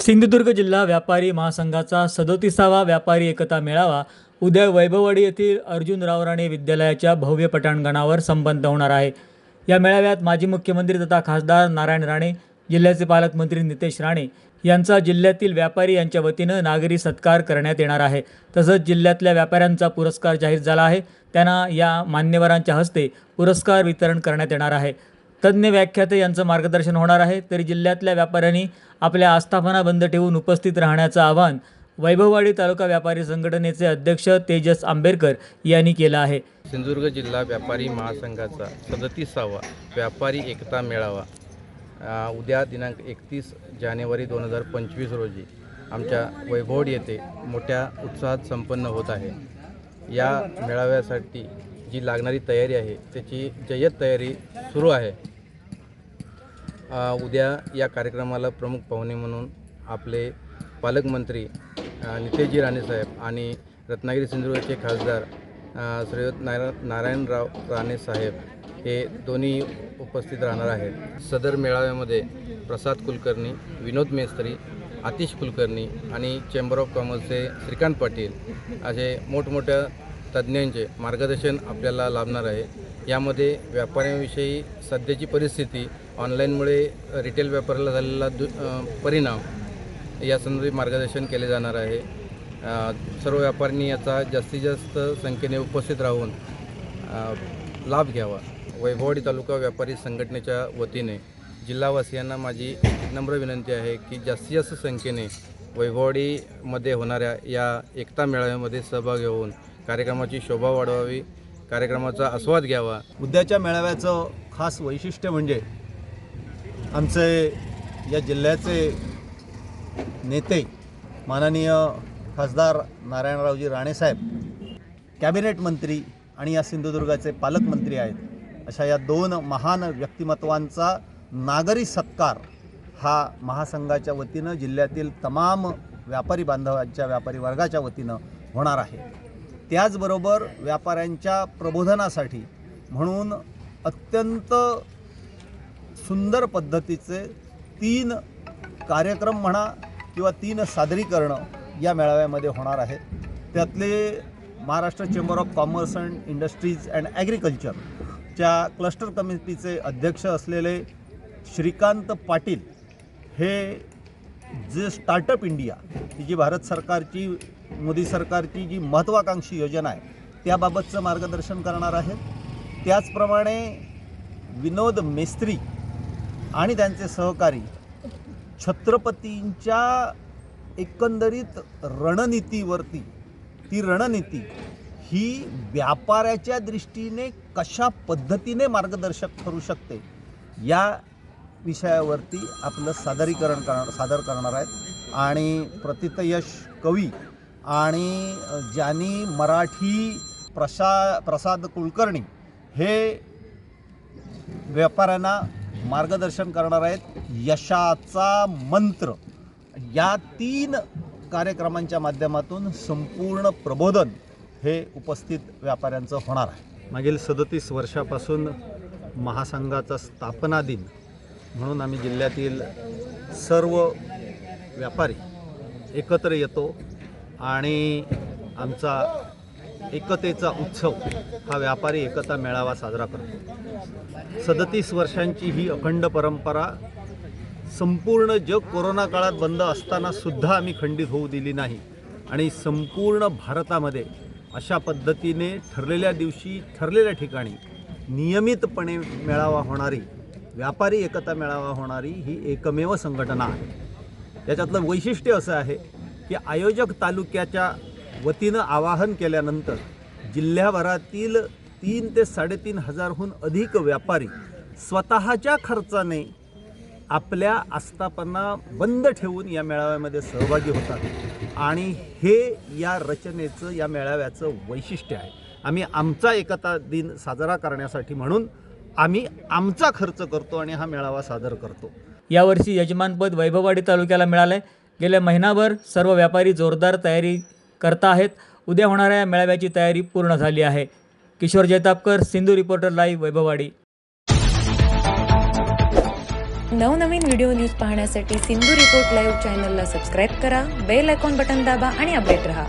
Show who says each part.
Speaker 1: सिंधुदुर्ग जिल्हा व्यापारी महासंघाचा सदोतीसावा व्यापारी एकता मेळावा उद्या वैभववाडी येथील अर्जुनराव राणे विद्यालयाच्या भव्य पटांगणावर संपन्न होणार आहे. या मेळाव्यात माजी मुख्यमंत्री तथा खासदार नारायण राणे जिल्ह्याचे पालकमंत्री नितेश राणे यांचा जिल्ह्यातील व्यापारी यांच्या वतीनं नागरी सत्कार करण्यात येणार आहे. तसंच जिल्ह्यातल्या व्यापाऱ्यांचा पुरस्कार जाहीर झाला आहे. त्यांना या मान्यवरांच्या हस्ते पुरस्कार वितरण करण्यात येणार आहे. तज्ज्ञ व्याख्याते यांचं मार्गदर्शन होणार आहे. तरी जिल्ह्यातल्या व्यापाऱ्यांनी आपल्या आस्थापना बंद ठेवून उपस्थित राहण्याचं आवाहन वैभववाडी तालुका व्यापारी संघटनेचे अध्यक्ष तेजस आंबेडकर यांनी केलं आहे.
Speaker 2: सिंधुदुर्ग जिल्हा व्यापारी महासंघाचा सदतीसावा व्यापारी एकता मेळावा उद्या दिनांक एकतीस जानेवारी दोन हजार पंचवीस रोजी आमच्या वैभवड येथे मोठ्या उत्साहात संपन्न होत आहे. या मेळाव्यासाठी जी लागणारी तयारी आहे त्याची जय्यत तयारी सुरू आहे. उद्या या कार्यक्रमाला प्रमुख पाहुणे म्हणून आपले पालकमंत्री अ, नितेशजी राणेसाहेब आणि रत्नागिरी सिंधुदुर्गचे खासदार श्रीयुत नारा नारायणराव राणेसाहेब हे दोन्ही उपस्थित राहणार आहेत. सदर मेळाव्यामध्ये प्रसाद कुलकर्णी विनोद मेस्त्री आतिश कुलकर्णी आणि चेंबर ऑफ कॉमर्सचे श्रीकांत पाटील असे मोठमोठ्या तज्ज्ञांचे मार्गदर्शन आपल्याला लाभणार आहे. यामध्ये व्यापाऱ्यांविषयी सध्याची परिस्थिती ऑनलाईनमुळे रिटेल व्यापाराला झालेला दु परिणाम यासंदर्भात मार्गदर्शन केले जाणार आहे. सर्व व्यापाऱ्यांनी याचा जास्तीत जास्त संख्येने उपस्थित राहून लाभ घ्यावा. वैभववाडी तालुका व्यापारी संघटनेच्या वतीने जिल्हावासियांना माझी नम्र विनंती आहे की जास्तीत जास्त संख्येने वैभववाडीमध्ये होणाऱ्या या एकता मेळाव्यामध्ये सहभाग होऊन कार्यक्रमाची शोभा वाढवावी कार्यक्रमाचा आस्वाद घ्यावा.
Speaker 3: उद्याच्या मेळाव्याचं खास वैशिष्ट्य म्हणजे आमचे या जिल्ह्याचे नेते माननीय खासदार नारायणरावजी राणेसाहेब कॅबिनेट मंत्री आणि या सिंधुदुर्गाचे पालकमंत्री आहेत. अशा या दोन महान व्यक्तिमत्वांचा नागरी सत्कार हा महासंघाच्या वतीनं जिल्ह्यातील तमाम व्यापारी बांधवांच्या व्यापारी वर्गाच्या वतीनं होणार आहे. त्याचबरोबर व्यापाऱ्यांच्या प्रबोधनासाठी म्हणून अत्यंत सुंदर पद्धतीचे तीन कार्यक्रम म्हणा किंवा तीन सादरीकरणं या मेळाव्यामध्ये होणार आहेत. त्यातले Maharashtra chamber of commerce and industries and ॲग्रिकल्चरच्या cluster कमिटीचे अध्यक्ष असलेले श्रीकांत पाटील हे जे स्टार्टअप इंडिया ही जी भारत सरकारची मोदी सरकारची जी महत्त्वाकांक्षी योजना आहे त्याबाबतचं मार्गदर्शन करणार आहेत. त्याचप्रमाणे विनोद मेस्त्री आणि त्यांचे सहकारी छत्रपतींच्या एकंदरीत रणनीतीवरती ती रणनीती ही व्यापाऱ्याच्या दृष्टीने कशा पद्धतीने मार्गदर्शक ठरू शकते या विषयावरती आपलं सादरीकरण करणार सादर करणार आहेत. आणि प्रतितयश कवी आणि ज्यांनी मराठी प्रसा प्रसाद कुलकर्णी हे व्यापाऱ्यांना मार्गदर्शन करणार आहेत. यशाचा मंत्र या तीन कार्यक्रमांच्या माध्यमातून संपूर्ण प्रबोधन हे उपस्थित व्यापाऱ्यांचं होणार आहे. मागील सदतीस वर्षापासून महासंघाचा स्थापना दिन म्हणून आम्ही जिल्ह्यातील सर्व व्यापारी एकत्र येतो. आणि आमचा एकतेचा उत्सव हा व्यापारी एकता मेळावा साजरा करतो. सदतीस वर्षांची ही अखंड परंपरा संपूर्ण जग कोरोना काळात बंद असताना सुद्धा आम्ही खंडित होऊ दिली नाही. आणि संपूर्ण भारतामध्ये अशा पद्धतीने ठरलेल्या दिवशी ठरलेल्या ठिकाणी नियमितपणे मेळावा होणारी व्यापारी एकता मेळावा होणारी ही एकमेव संघटना आहे. त्याच्यातलं वैशिष्ट्य असं आहे की आयोजक तालुक्याच्या वतीनं आवाहन केल्यानंतर जिल्ह्याभरातील तीन ते साडेतीन हजारहून अधिक व्यापारी स्वतःच्या खर्चाने आपल्या आस्थापना बंद ठेवून या मेळाव्यामध्ये सहभागी होतात. आणि हे या रचनेचं या मेळाव्याचं वैशिष्ट्य आहे. आम्ही आमचा एकता दिन साजरा करण्यासाठी म्हणून आम्ही आमचा खर्च करतो आणि हा मेळावा सादर करतो.
Speaker 1: यावर्षी यजमानपद वैभववाडी तालुक्याला मिळालं आहे गेल्या महिनाभर सर्व व्यापारी जोरदार तयारी करता आहेत. उद्या होणाऱ्या मेळाव्याची तयारी पूर्ण झाली आहे. Kishor Jaitapkar Sindhu reporter live Vaibhavwadi.
Speaker 4: नवनवीन व्हिडिओ न्यूज पाहण्यासाठी सिंधू रिपोर्ट लाईव्ह चॅनलला सबस्क्राईब करा बेल आयकॉन बटन दाबा आणि अपडेट रहा.